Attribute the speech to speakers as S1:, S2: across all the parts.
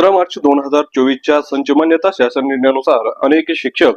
S1: सतरा मार्च दोन हजार चोवीसच्या संचमान्यता शासन निर्णयानुसार अनेक शिक्षक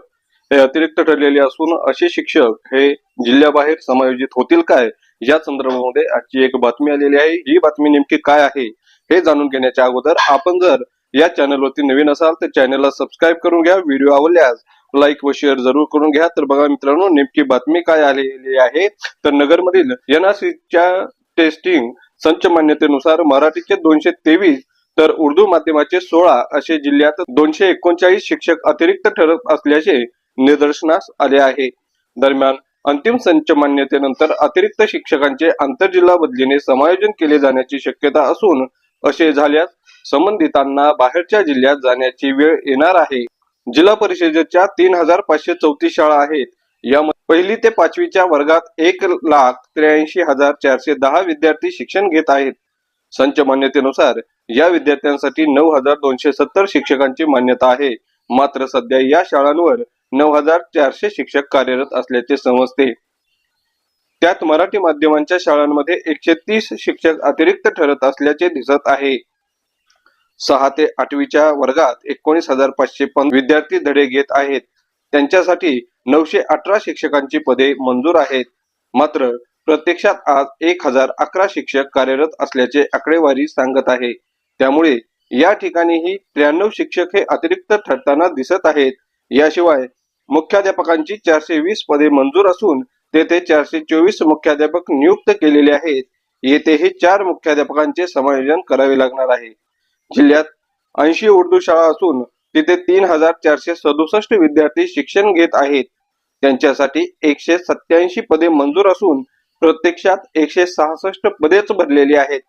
S1: हे अतिरिक्त ठरलेले असून असे शिक्षक हे जिल्ह्याबाहेर समायोजित होतील काय या संदर्भामध्ये आजची एक बातमी आलेली आहे. ही बातमी नेमकी काय आहे हे जाणून घेण्याच्या अगोदर आपण जर या चॅनलवरती नवीन असाल तर चॅनलला सबस्क्राईब करून घ्या. व्हिडिओ आवडल्यास लाईक व शेअर जरूर करून घ्या. तर बघा मित्रांनो नेमकी बातमी काय आलेली आहे? तर नगरमधील एनआरसीच्या टेस्टिंग संच मान्यतेनुसार मराठीचे दोनशे तेवीस तर उर्दू माध्यमाचे सोळा असे जिल्ह्यात दोनशे एकोणचाळीस शिक्षक अतिरिक्त ठरत असल्याचे निदर्शनास आले आहे. दरम्यान अंतिम संच मान्यतेनंतर अतिरिक्त शिक्षकांचे आंतरजिल्हा बदलीने समायोजन केले जाण्याची शक्यता असून असे झाल्यास संबंधितांना बाहेरच्या जिल्ह्यात जाण्याची वेळ येणार आहे. जिल्हा परिषदेच्या तीन हजार पाचशे चौतीस शाळा आहेत. यामध्ये पहिली ते पाचवीच्या वर्गात एक लाख त्र्याऐंशी हजार चारशे दहा विद्यार्थी शिक्षण घेत आहेत. संच मान्यतेनुसार या विद्यार्थ्यांसाठी नऊ हजार दोनशे सत्तर शिक्षकांची मान्यता आहे. मात्र सध्या या शाळांवर नऊ हजार चारशे शिक्षक कार्यरत असल्याचे समजते. त्यात मराठी माध्यमांच्या शाळांमध्ये एकशे तीस शिक्षक अतिरिक्त ठरत असल्याचे दिसत आहे. सहा ते आठवीच्या वर्गात एकोणीस हजार पाचशे विद्यार्थी धडे घेत आहेत. त्यांच्यासाठी नऊशे अठरा शिक्षकांची पदे मंजूर आहेत. मात्र प्रत्यक्षात आज एक हजार अकरा शिक्षक कार्यरत असल्याचे आकडेवारी सांगत आहे. त्यामुळे या ठिकाणीही त्र्याण्णव शिक्षक हे अतिरिक्त ठरताना दिसत आहेत. याशिवाय मुख्याध्यापकांची चारशे वीस पदे मंजूर असून तेथे चारशे चोवीस मुख्याध्यापक नियुक्त केलेले आहेत. येथेही चार मुख्याध्यापकांचे समायोजन करावे लागणार आहे. जिल्ह्यात ऐंशी उर्दू शाळा असून तिथे तीन हजार चारशे सदुसष्ट विद्यार्थी शिक्षण घेत आहेत. त्यांच्यासाठी एकशे सत्याऐंशी पदे मंजूर असून प्रत्यक्षात एकशे सहासष्ट पदेच भरलेली आहेत.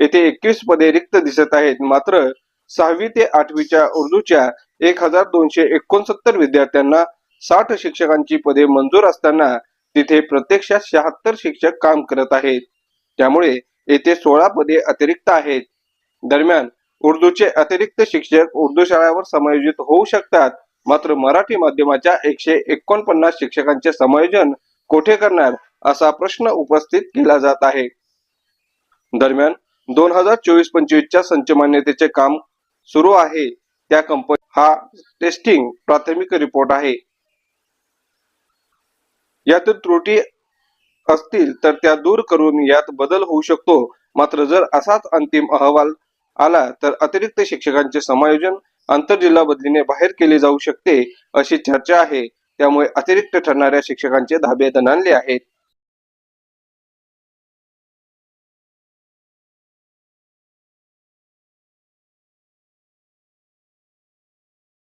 S1: येथे एकवीस पदे रिक्त दिसत आहेत. मात्र सहावी ते आठवीच्या उर्दूच्या एक हजार दोनशे एकोणसत्तर विद्यार्थ्यांना साठ शिक्षकांची पदे मंजूर असताना तिथे प्रत्यक्षात शहात्तर शिक्षक काम करत आहेत. त्यामुळे येथे सोळा पदे अतिरिक्त आहेत. दरम्यान उर्दूचे अतिरिक्त शिक्षक उर्दू शाळावर समायोजित होऊ शकतात. मात्र मराठी माध्यमाच्या एकशे एकोणपन्नास शिक्षकांचे समायोजन कोठे करणार असा प्रश्न उपस्थित केला जात आहे. दरम्यान दोन हजार चोवीस पंचवीसच्या संच मान्यतेचे काम सुरू आहे. त्या कंपनी हा टेस्टिंग प्राथमिक रिपोर्ट आहे. यातून त्रुटी असतील तर त्या दूर करून यात बदल होऊ शकतो. मात्र जर असाच अंतिम अहवाल आला तर अतिरिक्त शिक्षकांचे समायोजन आंतरजिल्हा बदलीने बाहेर केले जाऊ शकते अशी चर्चा आहे. त्यामुळे अतिरिक्त ठरणाऱ्या शिक्षकांचे धाबे दणाणले आहेत.